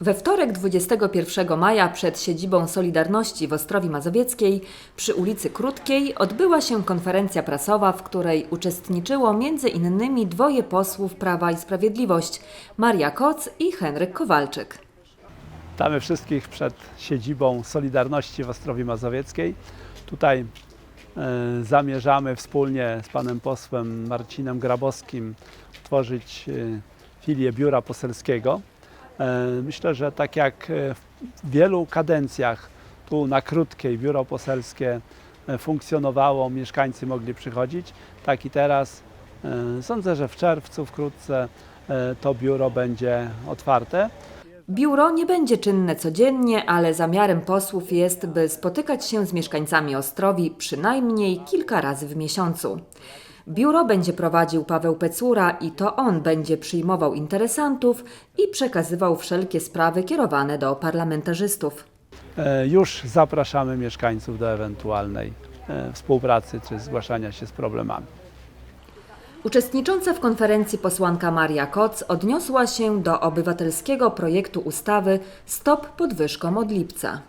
We wtorek 21 maja przed siedzibą Solidarności w Ostrowi Mazowieckiej przy ulicy Krótkiej odbyła się konferencja prasowa, w której uczestniczyło innymi dwoje posłów Prawa i Sprawiedliwość, Maria Koc i Henryk Kowalczyk. Witamy wszystkich przed siedzibą Solidarności w Ostrowie Mazowieckiej. Tutaj e, zamierzamy wspólnie z panem posłem Marcinem Grabowskim tworzyć e, filię biura poselskiego. E, myślę, że tak jak e, w wielu kadencjach tu na krótkiej biuro poselskie e, funkcjonowało, mieszkańcy mogli przychodzić, tak i teraz sądzę, że w czerwcu wkrótce to biuro będzie otwarte. Biuro nie będzie czynne codziennie, ale zamiarem posłów jest, by spotykać się z mieszkańcami Ostrowi przynajmniej kilka razy w miesiącu. Biuro będzie prowadził Paweł Pecura i to on będzie przyjmował interesantów i przekazywał wszelkie sprawy kierowane do parlamentarzystów. E, Już zapraszamy mieszkańców do ewentualnej e, współpracy czy zgłaszania się z problemami. Uczestnicząca w konferencji posłanka Maria Koc odniosła się do obywatelskiego projektu ustawy Stop podwyżkom od lipca.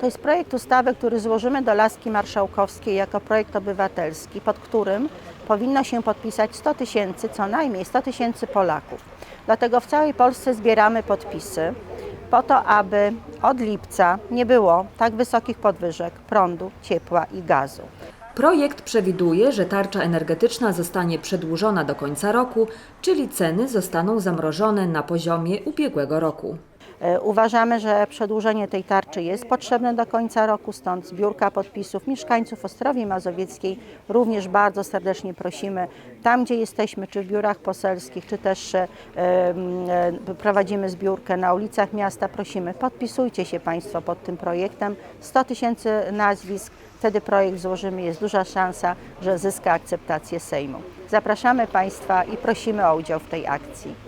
To jest projekt ustawy, który złożymy do Laski Marszałkowskiej jako projekt obywatelski, pod którym powinno się podpisać 100 tysięcy, co najmniej 100 tysięcy Polaków. Dlatego w całej Polsce zbieramy podpisy po to, aby od lipca nie było tak wysokich podwyżek prądu, ciepła i gazu. Projekt przewiduje, że tarcza energetyczna zostanie przedłużona do końca roku, czyli ceny zostaną zamrożone na poziomie ubiegłego roku. E, Uważamy, że przedłużenie tej tarczy jest potrzebne do końca roku, stąd zbiórka podpisów mieszkańców Ostrowi Mazowieckiej. Również bardzo serdecznie prosimy, tam gdzie jesteśmy, czy w biurach poselskich, czy też e, e, prowadzimy zbiórkę na ulicach miasta, prosimy, podpisujcie się Państwo pod tym projektem. 100 tysięcy nazwisk, wtedy projekt złożymy, jest duża szansa, że zyska akceptację Sejmu. Zapraszamy Państwa i prosimy o udział w tej akcji.